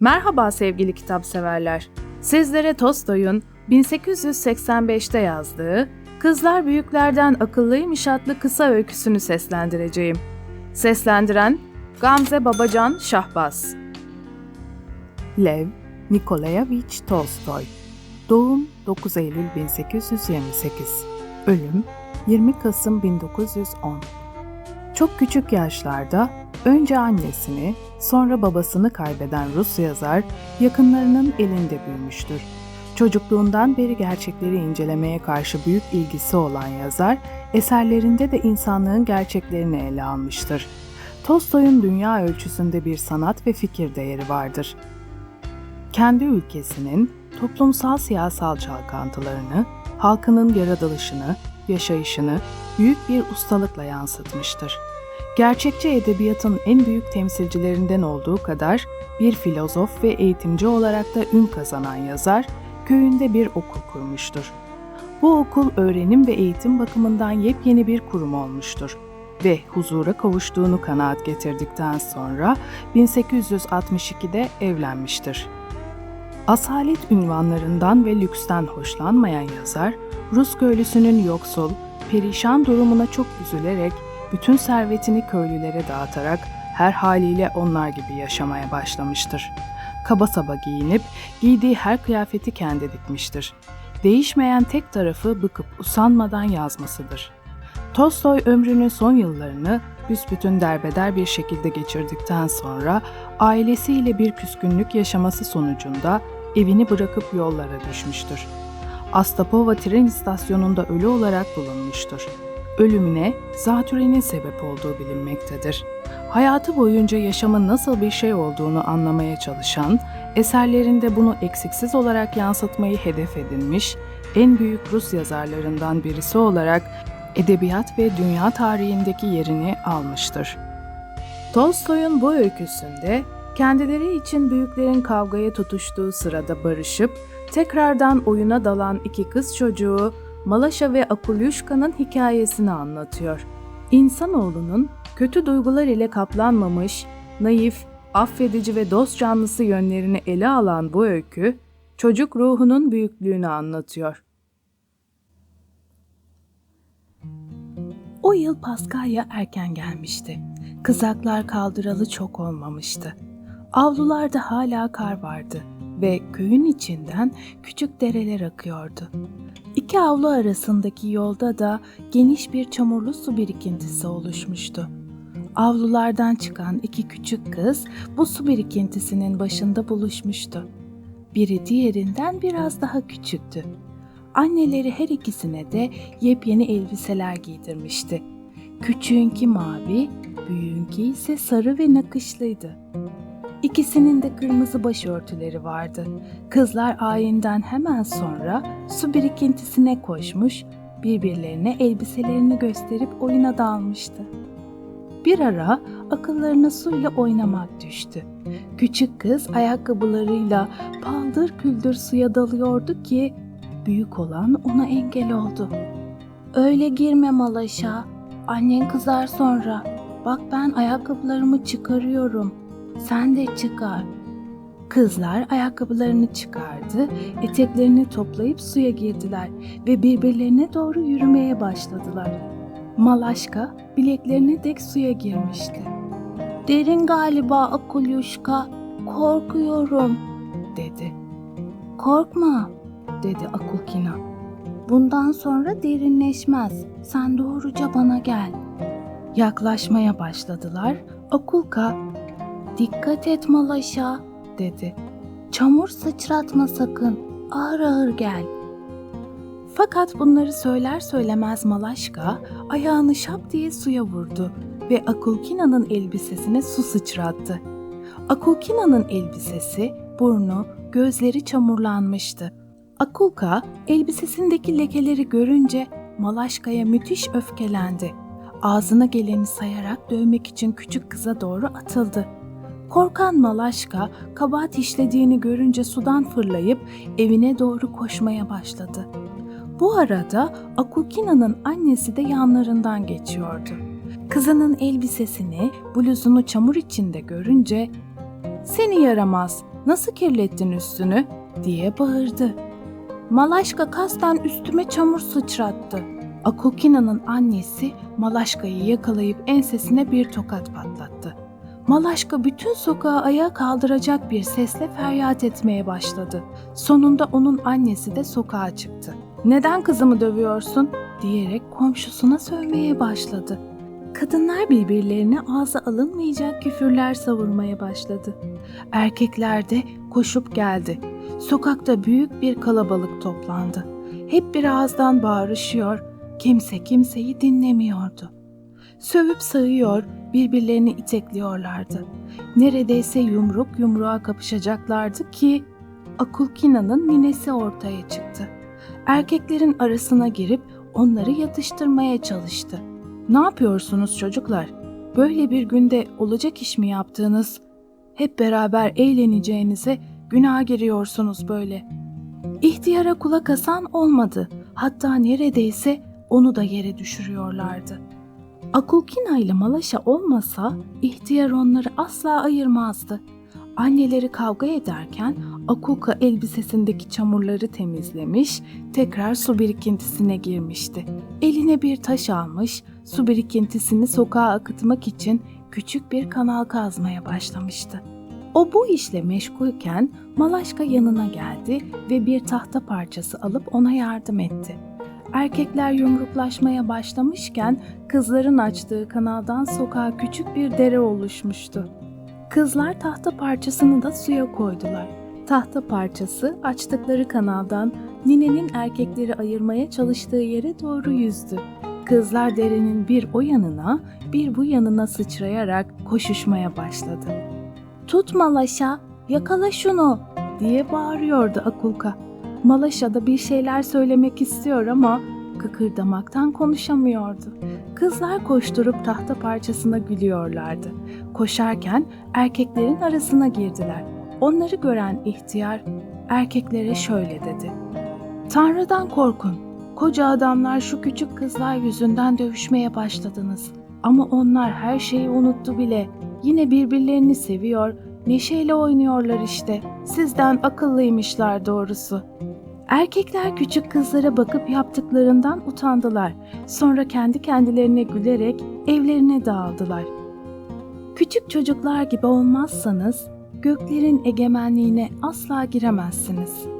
Merhaba sevgili kitap severler. Sizlere Tolstoy'un 1885'te yazdığı Kızlar Büyüklerden Akıllıymış adlı kısa öyküsünü seslendireceğim. Seslendiren Gamze Babacan Şahbaz. Lev Nikolayevich Tolstoy Doğum 9 Eylül 1828 Ölüm 20 Kasım 1910 Çok küçük yaşlarda önce annesini, sonra babasını kaybeden Rus yazar yakınlarının elinde büyümüştür. Çocukluğundan beri gerçekleri incelemeye karşı büyük ilgisi olan yazar, eserlerinde de insanlığın gerçeklerini ele almıştır. Tolstoy'un dünya ölçüsünde bir sanat ve fikir değeri vardır. Kendi ülkesinin toplumsal siyasal çalkantılarını, halkının yaratılışını, yaşayışını büyük bir ustalıkla yansıtmıştır. Gerçekçi edebiyatın en büyük temsilcilerinden olduğu kadar bir filozof ve eğitimci olarak da ün kazanan yazar, köyünde bir okul kurmuştur. Bu okul öğrenim ve eğitim bakımından yepyeni bir kurum olmuştur ve huzura kavuştuğunu kanaat getirdikten sonra 1862'de evlenmiştir. Asalet ünvanlarından ve lüksten hoşlanmayan yazar, Rus köylüsünün yoksul, perişan durumuna çok üzülerek bütün servetini köylülere dağıtarak her haliyle onlar gibi yaşamaya başlamıştır. Kaba saba giyinip giydiği her kıyafeti kendi dikmiştir. Değişmeyen tek tarafı bıkıp usanmadan yazmasıdır. Tolstoy ömrünün son yıllarını büsbütün derbeder bir şekilde geçirdikten sonra ailesiyle bir küskünlük yaşaması sonucunda evini bırakıp yollara düşmüştür. Astapova tren istasyonunda ölü olarak bulunmuştur. Ölümüne zatürenin sebep olduğu bilinmektedir. Hayatı boyunca yaşamın nasıl bir şey olduğunu anlamaya çalışan, eserlerinde bunu eksiksiz olarak yansıtmayı hedef edinmiş, en büyük Rus yazarlarından birisi olarak edebiyat ve dünya tarihindeki yerini almıştır. Tolstoy'un bu öyküsünde kendileri için büyüklerin kavgaya tutuştuğu sırada barışıp tekrardan oyuna dalan iki kız çocuğu Malaşa ve Akulyuşka'nın hikayesini anlatıyor. İnsanoğlunun kötü duygular ile kaplanmamış, naif, affedici ve dost canlısı yönlerini ele alan bu öykü, çocuk ruhunun büyüklüğünü anlatıyor. O yıl Paskalya erken gelmişti. Kızaklar kaldıralı çok olmamıştı. Avlularda hala kar vardı ve köyün içinden küçük dereler akıyordu. İki avlu arasındaki yolda da geniş bir çamurlu su birikintisi oluşmuştu. Avlulardan çıkan iki küçük kız bu su birikintisinin başında buluşmuştu. Biri diğerinden biraz daha küçüktü. Anneleri her ikisine de yepyeni elbiseler giydirmişti. Küçüğünki mavi, büyüğünki ise sarı ve nakışlıydı. İkisinin de kırmızı başörtüleri vardı. Kızlar ayinden hemen sonra su birikintisine koşmuş, birbirlerine elbiselerini gösterip oyuna dalmıştı. Bir ara akıllarına suyla oynamak düştü. Küçük kız ayakkabılarıyla paldır küldür suya dalıyordu ki büyük olan ona engel oldu. Öyle girme Malaşa, annen kızar sonra. Bak ben ayakkabılarımı çıkarıyorum.'' Sen de çıkar. Kızlar ayakkabılarını çıkardı, eteklerini toplayıp suya girdiler ve birbirlerine doğru yürümeye başladılar. Malaşka bileklerine dek suya girmişti. Derin galiba Akulyuşka, korkuyorum, dedi. Korkma, dedi Akulkina. Bundan sonra derinleşmez, sen doğruca bana gel. Yaklaşmaya başladılar. Akulka Dikkat et Malaşa, dedi. Çamur sıçratma sakın, ağır ağır gel. Fakat bunları söyler söylemez Malaşka ayağını şap diye suya vurdu ve Akulkina'nın elbisesine su sıçrattı. Akulkina'nın elbisesi, burnu, gözleri çamurlanmıştı. Akulka elbisesindeki lekeleri görünce Malaşka'ya müthiş öfkelendi. Ağzına geleni sayarak dövmek için küçük kıza doğru atıldı. Korkan Malaşka kabahat işlediğini görünce sudan fırlayıp evine doğru koşmaya başladı. Bu arada Akukina'nın annesi de yanlarından geçiyordu. Kızının elbisesini, bluzunu çamur içinde görünce ''Seni yaramaz, Nasıl kirlettin üstünü? diye bağırdı. Malaşka kasten üstüme çamur sıçrattı. Akokina'nın annesi Malaşka'yı yakalayıp ensesine bir tokat patlattı. Malaşka bütün sokağı ayağa kaldıracak bir sesle feryat etmeye başladı. Sonunda onun annesi de sokağa çıktı. "Neden kızımı dövüyorsun?" diyerek komşusuna sövmeye başladı. Kadınlar birbirlerine ağza alınmayacak küfürler savurmaya başladı. Erkekler de koşup geldi. Sokakta büyük bir kalabalık toplandı. Hep bir ağızdan bağırışıyor, kimse kimseyi dinlemiyordu. Sövüp sığıyor, birbirlerini itekliyorlardı. Neredeyse yumruk yumruğa kapışacaklardı ki Akulkina'nın ninesi ortaya çıktı. Erkeklerin arasına girip onları yatıştırmaya çalıştı. Ne yapıyorsunuz çocuklar? Böyle bir günde olacak iş mi yaptığınız? Hep beraber eğleneceğinize günah giriyorsunuz böyle. İhtiyara kulak asan olmadı. Hatta neredeyse onu da yere düşürüyorlardı. Akulkina ile Malaşa olmasa ihtiyar onları asla ayırmazdı. Anneleri kavga ederken Akulka elbisesindeki çamurları temizlemiş, tekrar su birikintisine girmişti. Eline bir taş almış, su birikintisini sokağa akıtmak için küçük bir kanal kazmaya başlamıştı. O bu işle meşgulken Malaşka yanına geldi ve bir tahta parçası alıp ona yardım etti. Erkekler yumruklaşmaya başlamışken kızların açtığı kanaldan sokağa küçük bir dere oluşmuştu. Kızlar tahta parçasını da suya koydular. Tahta parçası açtıkları kanaldan ninenin erkekleri ayırmaya çalıştığı yere doğru yüzdü. Kızlar derenin bir o yanına bir bu yanına sıçrayarak koşuşmaya başladı. Tut Malaşa, yakala şunu diye bağırıyordu Akulka. Malaşa da bir şeyler söylemek istiyor ama kıkırdamaktan konuşamıyordu. Kızlar koşturup tahta parçasına gülüyorlardı. Koşarken erkeklerin arasına girdiler. Onları gören ihtiyar erkeklere şöyle dedi. Tanrı'dan korkun. Koca adamlar şu küçük kızlar yüzünden dövüşmeye başladınız. Ama onlar her şeyi unuttu bile. Yine birbirlerini seviyor, neşeyle oynuyorlar işte. Sizden akıllıymışlar doğrusu. Erkekler küçük kızlara bakıp yaptıklarından utandılar. Sonra kendi kendilerine gülerek evlerine dağıldılar. Küçük çocuklar gibi olmazsanız göklerin egemenliğine asla giremezsiniz.''